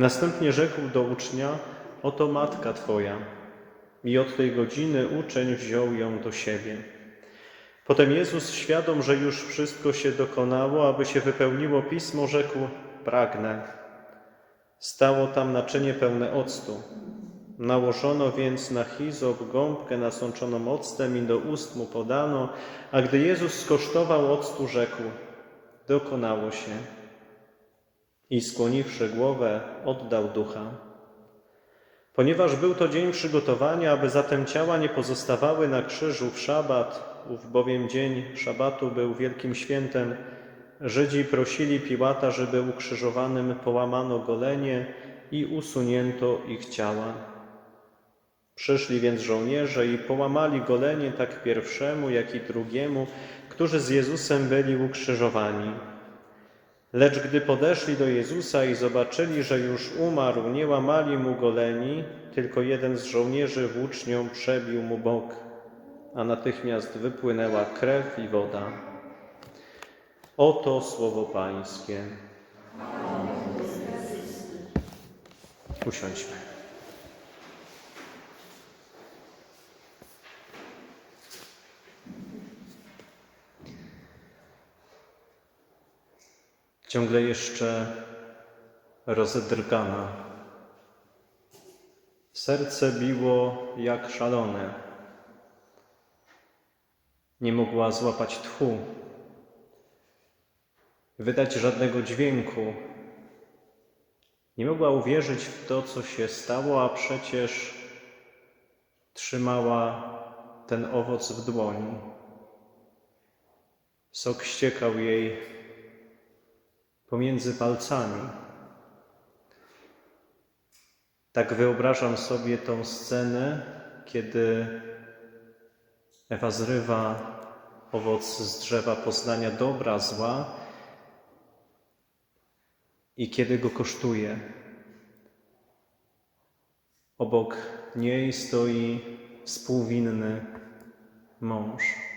Następnie rzekł do ucznia: Oto matka twoja. I od tej godziny uczeń wziął ją do siebie. Potem Jezus, świadom, że już wszystko się dokonało, aby się wypełniło pismo, rzekł: Pragnę. Stało tam naczynie pełne octu. Nałożono więc na hizop gąbkę nasączoną octem i do ust mu podano, a gdy Jezus skosztował octu, rzekł: Dokonało się. I skłoniwszy głowę, oddał ducha. Ponieważ był to dzień przygotowania, aby zatem ciała nie pozostawały na krzyżu w szabat, ów bowiem dzień szabatu był wielkim świętem, Żydzi prosili Piłata, żeby ukrzyżowanym połamano golenie i usunięto ich ciała. Przyszli więc żołnierze i połamali golenie tak pierwszemu, jak i drugiemu, którzy z Jezusem byli ukrzyżowani. Lecz gdy podeszli do Jezusa i zobaczyli, że już umarł, nie łamali mu goleni, tylko jeden z żołnierzy włócznią przebił mu bok, a natychmiast wypłynęła krew i woda. Oto słowo Pańskie. Usiądźmy. Ciągle jeszcze rozedrgana. Serce biło jak szalone. Nie mogła złapać tchu, wydać żadnego dźwięku. Nie mogła uwierzyć w to, co się stało, a przecież trzymała ten owoc w dłoni. Sok ściekał jej pomiędzy palcami. Tak wyobrażam sobie tą scenę, kiedy Ewa zrywa owoc z drzewa poznania dobra, zła i kiedy go kosztuje. Obok niej stoi współwinny mąż.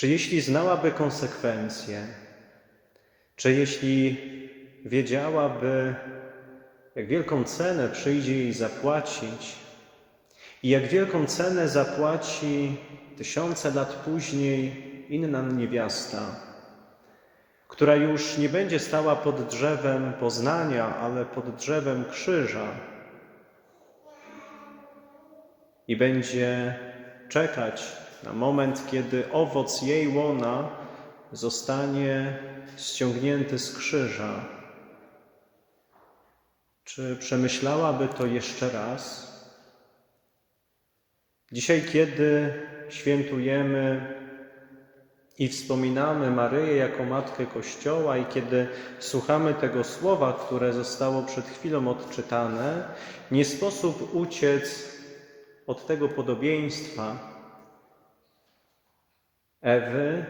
Czy jeśli znałaby konsekwencje, czy jeśli wiedziałaby, jak wielką cenę przyjdzie jej zapłacić i jak wielką cenę zapłaci tysiące lat później inna niewiasta, która już nie będzie stała pod drzewem poznania, ale pod drzewem krzyża i będzie czekać na moment, kiedy owoc jej łona zostanie ściągnięty z krzyża. Czy przemyślałaby to jeszcze raz? Dzisiaj, kiedy świętujemy i wspominamy Maryję jako Matkę Kościoła, i kiedy słuchamy tego słowa, które zostało przed chwilą odczytane, nie sposób uciec od tego podobieństwa, Ewy,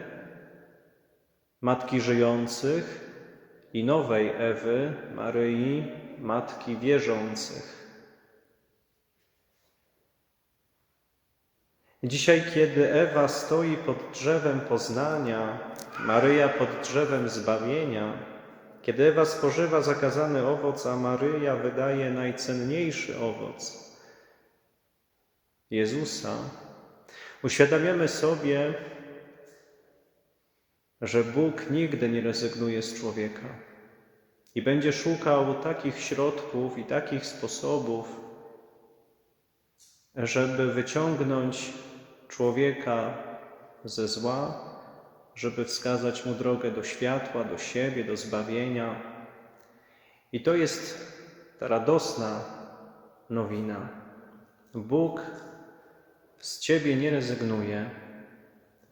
matki żyjących i nowej Ewy, Maryi, matki wierzących. Dzisiaj, kiedy Ewa stoi pod drzewem poznania, Maryja pod drzewem zbawienia, kiedy Ewa spożywa zakazany owoc, a Maryja wydaje najcenniejszy owoc Jezusa, uświadamiamy sobie, że Bóg nigdy nie rezygnuje z człowieka i będzie szukał takich środków i takich sposobów, żeby wyciągnąć człowieka ze zła, żeby wskazać mu drogę do światła, do siebie, do zbawienia. I to jest ta radosna nowina. Bóg z Ciebie nie rezygnuje,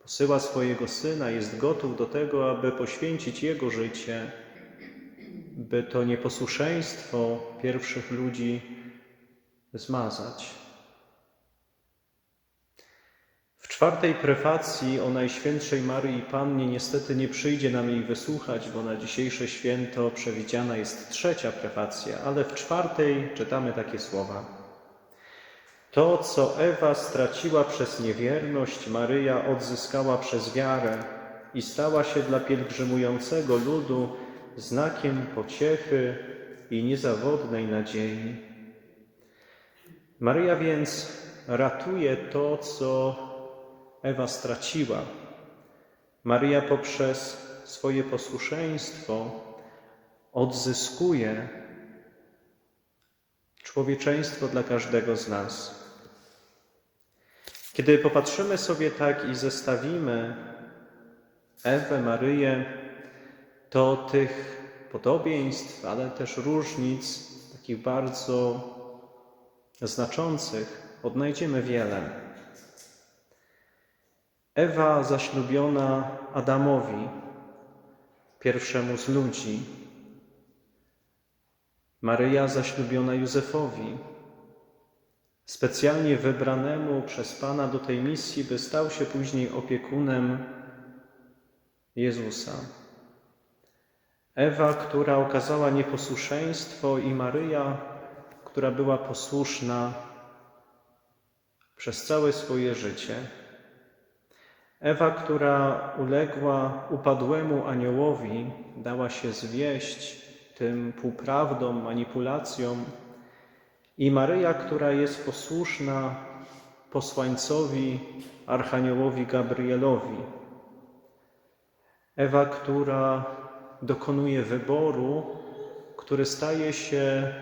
posyła swojego syna, jest gotów do tego, aby poświęcić jego życie, by to nieposłuszeństwo pierwszych ludzi zmazać. W czwartej prefacji o Najświętszej Maryi Pannie niestety nie przyjdzie nam jej wysłuchać, bo na dzisiejsze święto przewidziana jest trzecia prefacja, ale w czwartej czytamy takie słowa. To, co Ewa straciła przez niewierność, Maryja odzyskała przez wiarę i stała się dla pielgrzymującego ludu znakiem pociechy i niezawodnej nadziei. Maryja więc ratuje to, co Ewa straciła. Maryja poprzez swoje posłuszeństwo odzyskuje człowieczeństwo dla każdego z nas. Kiedy popatrzymy sobie tak i zestawimy Ewę, Maryję, to tych podobieństw, ale też różnic, takich bardzo znaczących, odnajdziemy wiele. Ewa zaślubiona Adamowi, pierwszemu z ludzi. Maryja zaślubiona Józefowi, specjalnie wybranemu przez Pana do tej misji, by stał się później opiekunem Jezusa. Ewa, która okazała nieposłuszeństwo, i Maryja, która była posłuszna przez całe swoje życie. Ewa, która uległa upadłemu aniołowi, dała się zwieść tym półprawdom, manipulacjom, i Maryja, która jest posłuszna posłańcowi, archaniołowi Gabrielowi. Ewa, która dokonuje wyboru, który staje się,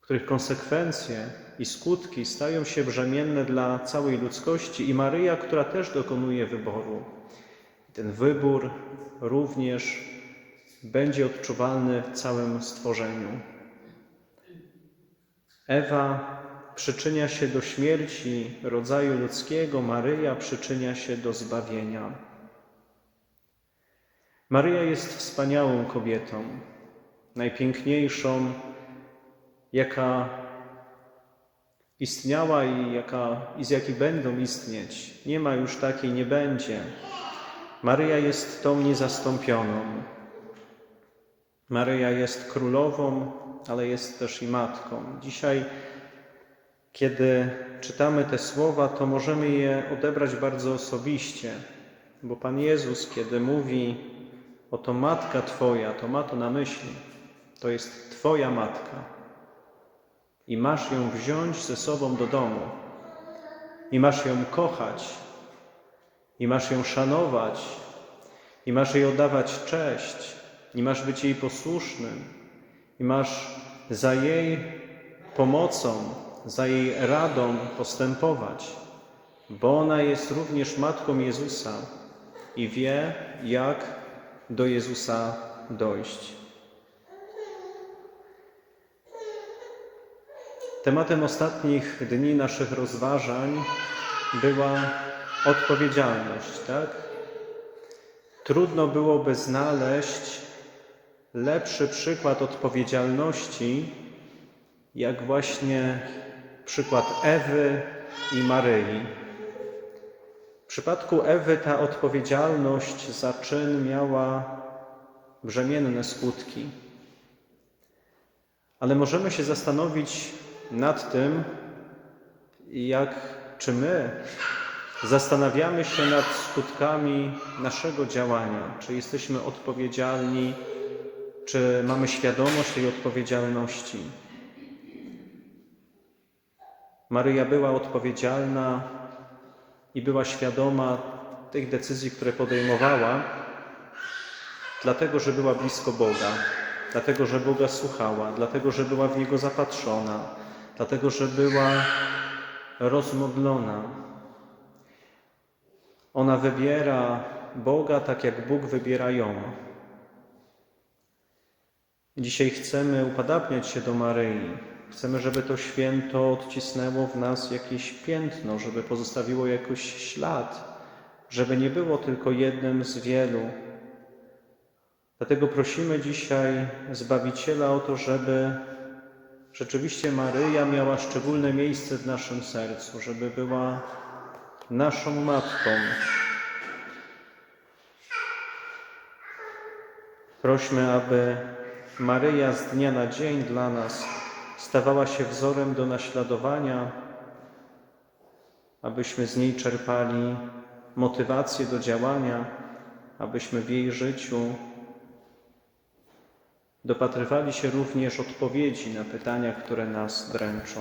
których konsekwencje i skutki stają się brzemienne dla całej ludzkości, i Maryja, która też dokonuje wyboru. Ten wybór również będzie odczuwalny w całym stworzeniu. Ewa przyczynia się do śmierci rodzaju ludzkiego, Maryja przyczynia się do zbawienia. Maryja jest wspaniałą kobietą, najpiękniejszą, jaka istniała i, jaka, i z jakiej będą istnieć. Nie ma już takiej, nie będzie. Maryja jest tą niezastąpioną. Maryja jest królową, ale jest też i matką. Dzisiaj, kiedy czytamy te słowa, to możemy je odebrać bardzo osobiście, bo Pan Jezus, kiedy mówi, oto matka Twoja, to ma to na myśli, to jest Twoja matka. I masz ją wziąć ze sobą do domu. I masz ją kochać. I masz ją szanować. I masz jej oddawać cześć. I masz być jej posłusznym i masz za jej pomocą, za jej radą postępować, bo ona jest również matką Jezusa i wie, jak do Jezusa dojść. Tematem ostatnich dni naszych rozważań była odpowiedzialność, tak? Trudno byłoby znaleźć lepszy przykład odpowiedzialności, jak właśnie przykład Ewy i Maryi. W przypadku Ewy ta odpowiedzialność za czyn miała brzemienne skutki. Ale możemy się zastanowić nad tym, jak czy my zastanawiamy się nad skutkami naszego działania, czy jesteśmy odpowiedzialni, czy mamy świadomość tej odpowiedzialności. Maryja była odpowiedzialna i była świadoma tych decyzji, które podejmowała, dlatego że była blisko Boga, dlatego że Boga słuchała, dlatego że była w Niego zapatrzona, dlatego że była rozmodlona. Ona wybiera Boga tak, jak Bóg wybiera ją. Dzisiaj chcemy upodabniać się do Maryi, Chcemy, żeby to święto odcisnęło w nas jakieś piętno, żeby pozostawiło jakiś ślad, żeby nie było tylko jednym z wielu. Dlatego prosimy dzisiaj Zbawiciela o to, żeby rzeczywiście Maryja miała szczególne miejsce w naszym sercu, żeby była naszą matką. Prośmy, aby Maryja z dnia na dzień dla nas stawała się wzorem do naśladowania, abyśmy z niej czerpali motywację do działania, abyśmy w jej życiu dopatrywali się również odpowiedzi na pytania, które nas dręczą.